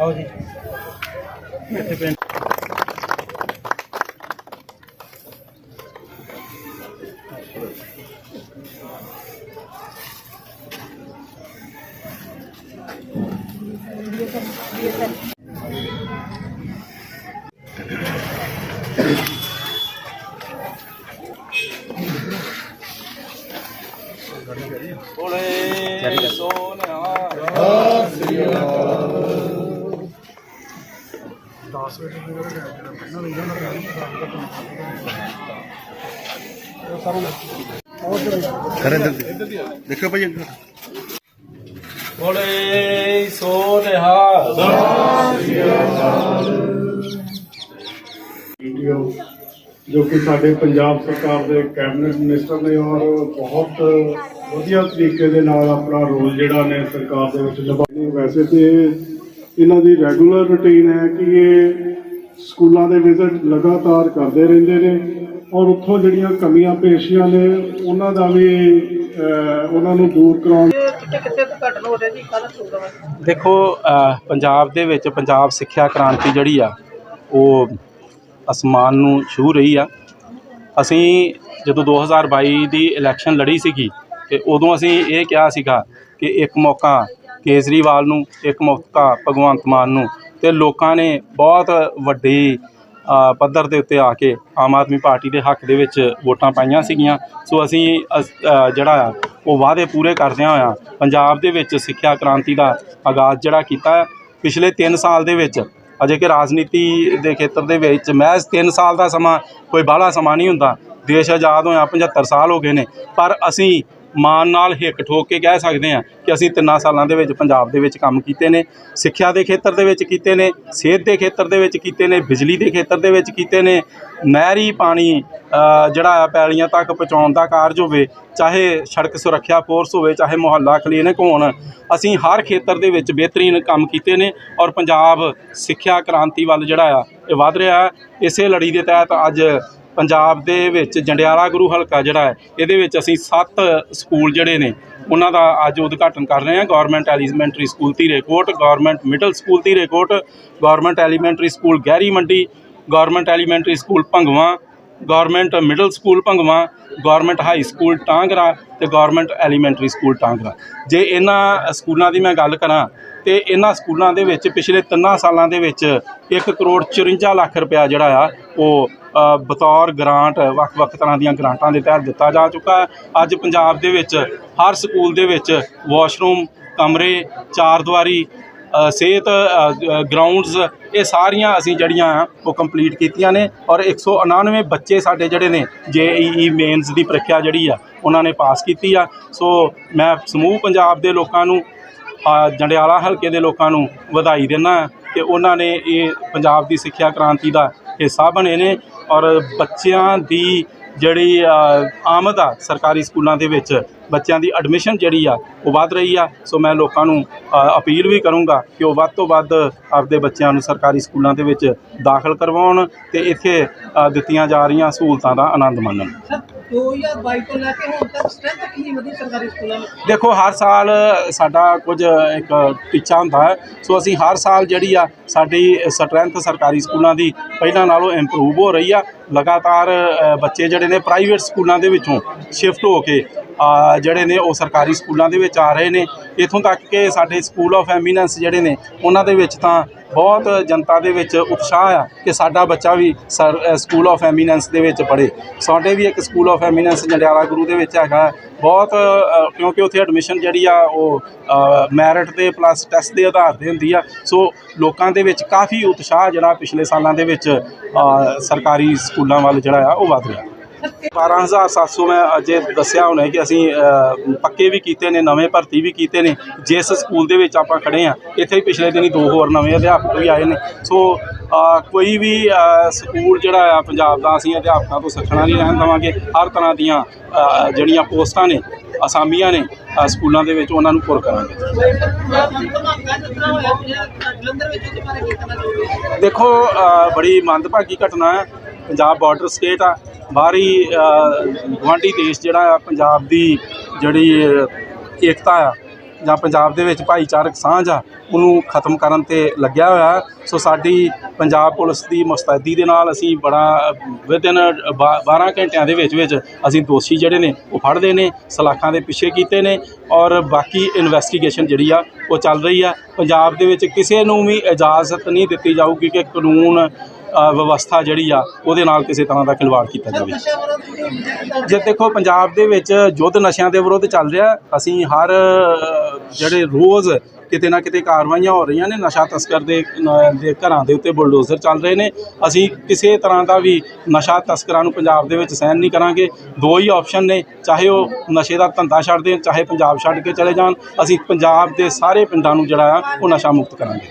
ਆਓ ਜੀ ਇੱਥੇ ਪਿੰਡ ਬੋਲੇ ਕਰੇ ਇੱਧਰ ਦੀ। ਦੇਖੋ ਭਾਈ ਅੱਗੇ ਬੋਲੇ ਸੋਨਿਆ ਵੀਡੀਓ ਜੋ ਕਿ ਸਾਡੇ ਪੰਜਾਬ ਸਰਕਾਰ ਦੇ ਕੈਬਨਿਟ ਮਿਨਿਸਟਰ ਨੇ ਔਰ ਬਹੁਤ ਵਧੀਆ ਤਰੀਕੇ ਦੇ ਨਾਲ ਆਪਣਾ ਰੋਲ ਜਿਹੜਾ ਨੇ ਸਰਕਾਰ ਦੇ ਵਿੱਚ ਨਿਭਾਉਂਦੇ ਵੈਸੇ ਤੇ ਇਹਨਾਂ ਦੀ ਰੈਗੂਲਰ ਰੁਟੀਨ ਹੈ ਕਿ ਇਹ ਸਕੂਲਾਂ ਦੇ ਵਿਜ਼ਿਟ ਲਗਾਤਾਰ ਕਰਦੇ ਰਹਿੰਦੇ ਨੇ ਔਰ ਉੱਥੋਂ ਜਿਹੜੀਆਂ ਕਮੀਆਂ ਪੇਸ਼ੀਆਂ ਨੇ ਉਹਨਾਂ ਦਾ ਵੀ ਉਹਨਾਂ ਨੂੰ ਦੂਰ ਕਰਾਉਣ ਦੇਖੋ ਪੰਜਾਬ ਦੇ ਵਿੱਚ ਪੰਜਾਬ ਸਿੱਖਿਆ ਕ੍ਰਾਂਤੀ ਜਿਹੜੀ ਆ ਉਹ ਅਸਮਾਨ ਨੂੰ ਛੂ ਰਹੀ ਆ। ਅਸੀਂ ਜਦੋਂ 2022 ਦੀ ਇਲੈਕਸ਼ਨ ਲੜੀ ਸੀਗੀ ਤੇ ਉਦੋਂ ਅਸੀਂ ਇਹ ਕਿਹਾ ਸੀਗਾ ਕਿ ਇੱਕ ਮੌਕਾ ਕੇਜਰੀਵਾਲ ਨੂੰ, ਇੱਕ ਮੌਕਾ ਭਗਵੰਤ ਮਾਨ ਨੂੰ ਤੇ ਲੋਕਾਂ ਨੇ ਬਹੁਤ ਵੱਡੀ ਪੱਧਰ ਦੇ ਉੱਤੇ ਆ ਕੇ ਆਮ ਆਦਮੀ ਪਾਰਟੀ ਦੇ ਹੱਕ ਦੇ ਵਿੱਚ ਵੋਟਾਂ ਪਾਈਆਂ ਸੀਗੀਆਂ। ਸੋ ਅਸੀਂ ਜਿਹੜਾ ਆ, ਉਹ ਵਾਅਦੇ ਪੂਰੇ ਕਰਦਿਆਂ ਹੋਇਆਂ ਪੰਜਾਬ ਦੇ ਵਿੱਚ ਸਿੱਖਿਆ ਕ੍ਰਾਂਤੀ ਦਾ ਆਗਾਜ਼ ਜਿਹੜਾ ਕੀਤਾ ਪਿਛਲੇ 3 ਸਾਲ ਦੇ ਵਿੱਚ, ਅਜੇ ਕਿ ਰਾਜਨੀਤੀ ਦੇ ਖੇਤਰ ਦੇ ਵਿੱਚ ਮਹਿਜ਼ 3 ਸਾਲ ਦਾ ਸਮਾਂ, ਕੋਈ ਬਾਹਲਾ ਸਮਾਂ ਨਹੀਂ ਹੁੰਦਾ। ਦੇਸ਼ ਆਜ਼ਾਦ ਹੋਇਆ 75 ਸਾਲ ਹੋ ਗਏ ਨੇ, ਪਰ ਅਸੀਂ ਮਾਣ ਨਾਲ ਹਿੱਕ ਠੋਕ ਕੇ ਕਹਿ ਸਕਦੇ ਹਾਂ ਕਿ ਅਸੀਂ ਤਿੰਨਾਂ ਸਾਲਾਂ ਦੇ ਵਿੱਚ ਪੰਜਾਬ ਦੇ ਵਿੱਚ ਕੰਮ ਕੀਤੇ ਨੇ, ਸਿੱਖਿਆ ਦੇ ਖੇਤਰ ਦੇ ਵਿੱਚ ਕੀਤੇ ਨੇ, ਸਿਹਤ ਦੇ ਖੇਤਰ ਦੇ ਵਿੱਚ ਕੀਤੇ ਨੇ, ਬਿਜਲੀ ਦੇ ਖੇਤਰ ਦੇ ਵਿੱਚ ਕੀਤੇ ਨੇ, ਨਹਿਰੀ ਪਾਣੀ ਜਿਹੜਾ ਆ ਪੈਲੀਆਂ ਤੱਕ ਪਹੁੰਚਾਉਣ ਦਾ ਕਾਰਜ ਹੋਵੇ, ਚਾਹੇ ਸੜਕ ਸੁਰੱਖਿਆ ਫੋਰਸ ਹੋਵੇ, ਚਾਹੇ ਮੁਹੱਲਾ ਕਲੀਨਿਕ ਹੋਣ, ਅਸੀਂ ਹਰ ਖੇਤਰ ਦੇ ਵਿੱਚ ਬਿਹਤਰੀਨ ਕੰਮ ਕੀਤੇ ਨੇ ਔਰ ਪੰਜਾਬ ਸਿੱਖਿਆ ਕ੍ਰਾਂਤੀ ਵੱਲ ਜਿਹੜਾ ਆ ਇਹ ਵਧ ਰਿਹਾ। ਹੈ ਇਸੇ ਲੜੀ ਦੇ ਤਹਿਤ ਅੱਜ ਪੰਜਾਬ ਦੇ ਵਿੱਚ ਜੰਡਿਆਲਾ ਗੁਰੂ ਹਲਕਾ ਜਿਹੜਾ ਹੈ, ਇਹਦੇ ਵਿੱਚ ਅਸੀਂ ਸੱਤ ਸਕੂਲ ਜਿਹੜੇ ਨੇ, ਉਹਨਾਂ ਦਾ ਅੱਜ ਉਦਘਾਟਨ ਕਰ ਰਹੇ ਹਾਂ। Government elementary school Dhirekot government middle school Dhirekot government elementary school Gahiri Mandi, government elementary school Bhangwa government middle school Bhangwa, government high school Tangra ਤੇ ਗਵਰਨਮੈਂਟ ਐਲੀਮੈਂਟਰੀ ਸਕੂਲ ਟਾਂਗਰਾ। ਜੇ ਇਹਨਾਂ ਸਕੂਲਾਂ ਦੀ ਮੈਂ ਗੱਲ ਕਰਾਂ ਤੇ ਇਹਨਾਂ ਸਕੂਲਾਂ ਦੇ ਵਿੱਚ ਪਿਛਲੇ ਤਿੰਨਾਂ ਸਾਲਾਂ ਦੇ ਵਿੱਚ 1 ਕਰੋੜ 54 ਲੱਖ ਰੁਪਇਆ ਜਿਹੜਾ ਆ, ਉਹ ਬਤੌਰ ਗ੍ਰਾਂਟ, ਵੱਖ-ਵੱਖ ਤਰ੍ਹਾਂ ਦੀਆਂ ਗ੍ਰਾਂਟਾਂ ਦੇ ਤਹਿਤ ਦਿੱਤਾ ਜਾ ਚੁੱਕਾ ਹੈ। ਅੱਜ ਪੰਜਾਬ ਦੇ ਵਿੱਚ ਹਰ ਸਕੂਲ ਦੇ ਵਿੱਚ ਵਾਸ਼ਰੂਮ, ਕਮਰੇ ਚਾਰ ਦੀਵਾਰੀ ਸਿਹਤ ਗਰਾਊਂਡਸ ਇਹ ਸਾਰੀਆਂ ਅਸੀਂ ਜਿਹੜੀਆਂ ਆ, ਉਹ ਕੰਪਲੀਟ ਕੀਤੀਆਂ ਨੇ ਔਰ 199 ਬੱਚੇ ਸਾਡੇ ਜਿਹੜੇ ਨੇ, ਜੇਈਈ ਮੇਨਸ ਦੀ ਪ੍ਰੀਖਿਆ ਜਿਹੜੀ ਆ, ਉਹਨਾਂ ਨੇ ਪਾਸ ਕੀਤੀ ਆ। ਸੋ ਮੈਂ ਸਮੂਹ ਪੰਜਾਬ ਦੇ ਲੋਕਾਂ ਨੂੰ ਜੰਡਿਆਲਾ ਹਲਕੇ ਦੇ ਲੋਕਾਂ ਨੂੰ ਵਧਾਈ ਦਿੰਦਾ ਕਿ ਉਹਨਾਂ ਨੇ ਇਹ ਪੰਜਾਬ ਦੀ ਸਿੱਖਿਆ ਕ੍ਰਾਂਤੀ ਦਾ ਹਿੱਸਾ ਬਣੇ ਨੇ ਔਰ ਬੱਚਿਆਂ ਦੀ ਜਿਹੜੀ ਆਮਦ ਆ ਸਰਕਾਰੀ ਸਕੂਲਾਂ ਦੇ ਵਿੱਚ ਬੱਚਿਆਂ ਦੀ ਐਡਮਿਸ਼ਨ ਜਿਹੜੀ ਆ ਉਹ ਵੱਧ ਰਹੀ ਆ। ਸੋ ਮੈਂ ਲੋਕਾਂ ਨੂੰ ਅਪੀਲ ਵੀ ਕਰੂੰਗਾ ਕਿ ਉਹ ਵੱਧ ਤੋਂ ਵੱਧ ਆਪਦੇ ਬੱਚਿਆਂ ਨੂੰ ਸਰਕਾਰੀ ਸਕੂਲਾਂ ਦੇ ਵਿੱਚ ਦਾਖਲ ਕਰਵਾਉਣ ਤੇ ਇੱਥੇ ਦਿੱਤੀਆਂ ਜਾ ਰਹੀਆਂ ਸਹੂਲਤਾਂ ਦਾ ਆਨੰਦ ਮਾਣਨ। ਸਰ 2022 ਤੋਂ ਲੈ ਕੇ ਹੁਣ ਤੱਕ ਸਟਰੈਂਥ ਕਿੰਨੀ ਵਧੀ ਸਰਕਾਰੀ ਸਕੂਲਾਂ ਵਿੱਚ? ਦੇਖੋ ਹਰ ਸਾਲ ਸਾਡਾ ਕੁਝ ਇੱਕ ਟੀਚਾ ਹੁੰਦਾ ਹੈ। ਸੋ ਅਸੀਂ ਹਰ ਸਾਲ ਜਿਹੜੀ ਆ ਸਾਡੀ ਸਟਰੈਂਥ ਸਰਕਾਰੀ ਸਕੂਲਾਂ ਦੀ ਪਹਿਲਾਂ ਨਾਲੋਂ ਇੰਪਰੂਵ ਹੋ ਰਹੀ ਆ। ਲਗਾਤਾਰ ਬੱਚੇ ਜਿਹੜੇ ਨੇ ਪ੍ਰਾਈਵੇਟ ਸਕੂਲਾਂ ਦੇ ਵਿੱਚੋਂ ਸ਼ਿਫਟ ਹੋ ਕੇ ਜਿਹੜੇ ਨੇ ਉਹ ਸਰਕਾਰੀ ਸਕੂਲਾਂ ਦੇ ਵਿੱਚ ਆ ਰਹੇ ਨੇ। ਇਥੋਂ ਤੱਕ ਕਿ ਸਾਡੇ ਸਕੂਲ ਆਫ ਐਮੀਨੈਂਸ ਜਿਹੜੇ ਨੇ, ਉਹਨਾਂ ਦੇ ਵਿੱਚ ਤਾਂ ਬਹੁਤ ਜਨਤਾ ਦੇ ਵਿੱਚ ਉਤਸ਼ਾਹ ਆ ਕਿ ਸਾਡਾ ਬੱਚਾ ਵੀ ਸਰ ਸਕੂਲ ਆਫ ਐਮੀਨੈਂਸ ਦੇ ਵਿੱਚ ਪੜ੍ਹੇ। ਸਾਡੇ ਵੀ ਇੱਕ school of eminence Jandiala Guru ਦੇ ਵਿੱਚ ਹੈਗਾ। ਬਹੁਤ ਕਿਉਂਕਿ ਉੱਥੇ ਐਡਮਿਸ਼ਨ ਜਿਹੜੀ ਆ, ਉਹ ਮੈਰਿਟ ਤੇ ਪਲੱਸ ਟੈਸਟ ਦੇ ਆਧਾਰ ਤੇ ਹੁੰਦੀ ਆ। ਸੋ ਲੋਕਾਂ ਦੇ ਵਿੱਚ ਕਾਫੀ ਉਤਸ਼ਾਹ ਜਿਹੜਾ ਪਿਛਲੇ ਸਾਲਾਂ ਦੇ ਵਿੱਚ ਸਰਕਾਰੀ ਸਕੂਲਾਂ ਵੱਲ ਜਿਹੜਾ ਆ, ਉਹ ਵਧ ਰਿਹਾ। 12700 ਮੈਂ ਅਜੇ ਦੱਸਿਆ ਹੁਣੇ ਕਿ ਅਸੀਂ ਪੱਕੇ ਵੀ ਕੀਤੇ ਨੇ, ਨਵੇਂ ਭਰਤੀ ਵੀ ਕੀਤੇ ਨੇ। ਜਿਸ ਸਕੂਲ ਦੇ ਵਿੱਚ ਆਪਾਂ ਖੜੇ ਆ ਇੱਥੇ ਹੀ ਪਿਛਲੇ ਦਿਨੀ ਦੋ ਹੋਰ ਨਵੇਂ ਅਧਿਆਪਕ ਵੀ ਆਏ ਨੇ। ਸੋ ਕੋਈ ਵੀ ਸਕੂਲ ਜਿਹੜਾ ਆ ਪੰਜਾਬ ਦਾ, ਅਸੀਂ ਅਧਿਆਪਕਾਂ ਤੋਂ ਸਿੱਖਣਾ ਨਹੀਂ ਰਹਿਣ ਦੇਵਾਂਗੇ। ਹਰ ਤਰ੍ਹਾਂ ਦੀਆਂ ਜਿਹੜੀਆਂ ਪੋਸਟਾਂ ਨੇ, ਅਸਾਮੀਆਂ ਨੇ ਸਕੂਲਾਂ ਦੇ ਵਿੱਚ ਉਹਨਾਂ ਨੂੰ ਪੁਰ ਕਰਾਂਗੇ। ਦੇਖੋ ਬੜੀ ਮੰਦਭਾਗੀ ਘਟਨਾ ਹੈ। ਪੰਜਾਬ ਬਾਰਡਰ ਸਟੇਟ ਆ। ਬਾਹਰੀ ਅ, ਗੁਆਂਢੀ ਦੇਸ਼ ਜਿਹੜਾ ਆ ਪੰਜਾਬ ਦੀ ਜਿਹੜੀ ਏਕਤਾ ਆ ਜਾਂ ਪੰਜਾਬ ਦੇ ਵਿੱਚ ਭਾਈਚਾਰਕ ਸਾਂਝ ਆ ਉਹਨੂੰ ਖਤਮ ਕਰਨ ਤੇ ਲੱਗਿਆ ਹੋਇਆ ਸੋ ਸਾਡੀ ਪੰਜਾਬ ਪੁਲਿਸ ਦੀ ਮੁਸਤੈਦੀ ਦੇ ਨਾਲ ਅਸੀਂ ਬੜਾ ਵਿਦਿਨ 12 ਘੰਟਿਆਂ ਦੇ ਵਿੱਚ ਵਿੱਚ ਅਸੀਂ ਦੋਸ਼ੀ ਜਿਹੜੇ ਨੇ ਉਹ ਫੜਦੇ ਨੇ ਸਲਾਖਾਂ ਦੇ ਪਿੱਛੇ ਕੀਤੇ ਨੇ ਔਰ ਬਾਕੀ ਇਨਵੈਸਟੀਗੇਸ਼ਨ ਜਿਹੜੀ ਆ ਉਹ ਚੱਲ ਰਹੀ ਆ। ਪੰਜਾਬ ਦੇ ਵਿੱਚ ਕਿਸੇ ਨੂੰ ਵੀ ਇਜਾਜ਼ਤ ਨਹੀਂ ਦਿੱਤੀ ਜਾਊਗੀ ਕਿ ਕਾਨੂੰਨ ਵਿਵਸਥਾ ਜਿਹੜੀ ਆ, ਉਹਦੇ ਨਾਲ ਕਿਸੇ ਤਰ੍ਹਾਂ ਦਾ ਖਿਲਵਾੜ ਕੀਤਾ ਜਾਵੇ। ਜੇ ਦੇਖੋ, ਪੰਜਾਬ ਦੇ ਵਿੱਚ ਯੁੱਧ ਨਸ਼ਿਆਂ ਦੇ ਵਿਰੁੱਧ ਚੱਲ ਰਿਹਾ, ਅਸੀਂ ਹਰ ਜਿਹੜੇ ਰੋਜ਼ ਕਿਤੇ ਨਾ ਕਿਤੇ ਕਾਰਵਾਈਆਂ ਹੋ ਰਹੀਆਂ ਨੇ, ਨਸ਼ਾ ਤਸਕਰ ਦੇ ਦੇ ਘਰਾਂ ਦੇ ਉੱਤੇ ਬੁਲਡੋਜ਼ਰ ਚੱਲ ਰਹੇ ਨੇ। ਅਸੀਂ ਕਿਸੇ ਤਰ੍ਹਾਂ ਦਾ ਵੀ ਨਸ਼ਾ ਤਸਕਰਾਂ ਨੂੰ ਪੰਜਾਬ ਦੇ ਵਿੱਚ ਸਹਿਣ ਨਹੀਂ ਕਰਾਂਗੇ। ਦੋ ਹੀ ਆਪਸ਼ਨ ਨੇ, ਚਾਹੇ ਉਹ ਨਸ਼ੇ ਦਾ ਧੰਦਾ ਛੱਡ ਦੇਣ, ਚਾਹੇ ਪੰਜਾਬ ਛੱਡ ਕੇ ਚਲੇ ਜਾਣ। ਅਸੀਂ ਪੰਜਾਬ ਦੇ ਸਾਰੇ ਪਿੰਡਾਂ ਨੂੰ ਜਿਹੜਾ ਆ, ਉਹ ਨਸ਼ਾ ਮੁਕਤ ਕਰਾਂਗੇ।